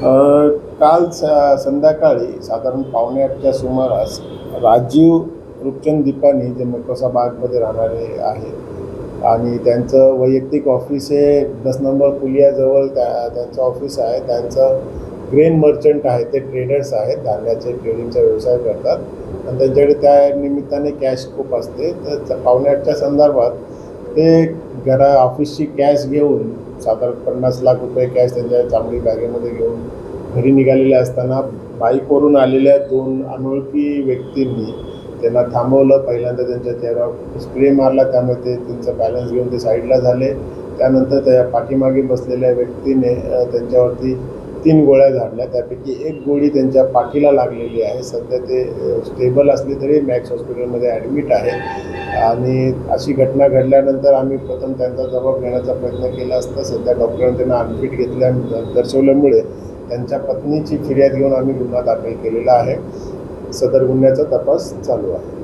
काल स संध्याकाळी साधारण पावणे आठच्या सुमारास राजीव रूपचंद दीपानी जे मकोसा बागमध्ये राहणारे आहेत आणि त्यांचं वैयक्तिक ऑफिस हे दस नंबर पुलियाजवळ त्या त्यांचं ऑफिस आहे. त्यांचं ग्रेन मर्चंट आहे. ते ट्रेडर्स आहेत. धान्याचे ट्रेडिंगचा व्यवसाय करतात. आणि त्यांच्याकडे त्या निमित्ताने कॅश खूप असते. तर पावणे आठच्या संदर्भात ते घरा ऑफिसची कॅश घेऊन साधारण पन्नास लाख रुपये कॅश त्यांच्या चांगली बॅगेमध्ये घेऊन घरी निघालेले असताना बाईकवरून आलेल्या दोन अनोळखी व्यक्तींनी त्यांना थांबवलं. पहिल्यांदा त्यांच्या चेहऱ्यावर स्प्रे मारला. त्यामुळे ते त्यांचं बॅलन्स घेऊन ते साईडला झाले. त्यानंतर त्या पाठीमागे बसलेल्या व्यक्तीने त्यांच्यावरती तीन गोळ्या झाडल्या. त्यापैकी एक गोळी त्यांच्या पाठीला लागलेली आहे. सध्या ते स्टेबल असले तरी मॅक्स हॉस्पिटलमध्ये ॲडमिट आहे. आणि अशी घटना घडल्यानंतर आम्ही प्रथम त्यांचा जबाब घेण्याचा प्रयत्न केला असता सध्या डॉक्टरांनी त्यांना अनफिट घेतल्या दर्शवल्यामुळे त्यांच्या पत्नीची फिर्याद घेऊन आम्ही गुन्हा दाखल केलेला आहे. सदर गुन्ह्याचा तपास चालू आहे.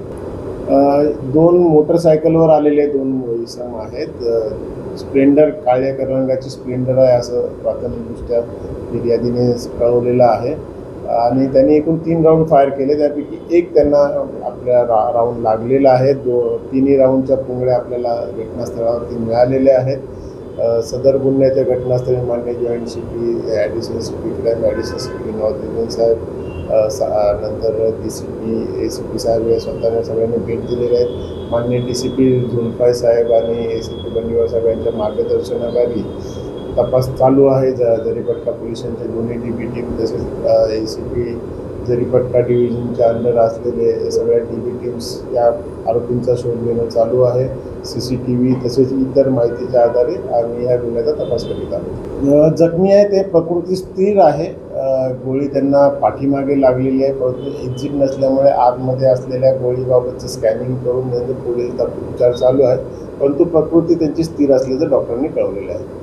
दोन मोटरसायकलवर आलेले दोन इसम आहेत. स्प्लेंडर काळ्या रंगाची स्प्लेंडर आहे असं प्राथमिकदृष्ट्या फिर्यादीने कळवलेलं आहे. आणि त्यांनी एकूण तीन राऊंड फायर केले. त्यापैकी एक त्यांना आपल्या रा राऊंड लागलेला आहे. दो तिन्ही राऊंडच्या पुंगड्या आपल्याला घटनास्थळावरती मिळालेल्या आहेत. सदर गुन्ह्याच्या घटनास्थळी मान्य joint C P additional C P crime additional C P north साहेब सा नंतर D C P A C P साहेब या स्वतःने सगळ्यांनी भेट दिलेले आहेत. मान्य डी सी पी झुल्फाय साहेब आणि ए सी पी बंडीवार साहेब यांच्या मार्गदर्शनाखाली तपास चालू आहे. ज जरीपटका पोलिसांचे दोन्ही डी बी टीम तसेच ए सी पी जरीपटका डिव्हिजनच्या अंडर असलेले सगळ्या डी बी टीम्स या आरोपींचा शोध घेणं चालू आहे. सी सी टी व्ही तसेच इतर माहितीच्या आधारे आम्ही या गुन्ह्याचा तपास करीत आहोत. जखमी आहे ते प्रकृती स्थिर आहे. गोळी त्यांना पाठीमागे लागलेली आहे. परंतु एक्झिट नसल्यामुळे आतमध्ये असलेल्या गोळीबाबतचं स्कॅनिंग करून त्यांचे पुढील उपचार चालू आहे. परंतु प्रकृती त्यांची स्थिर असल्याचं डॉक्टरांनी कळवलेलं आहे.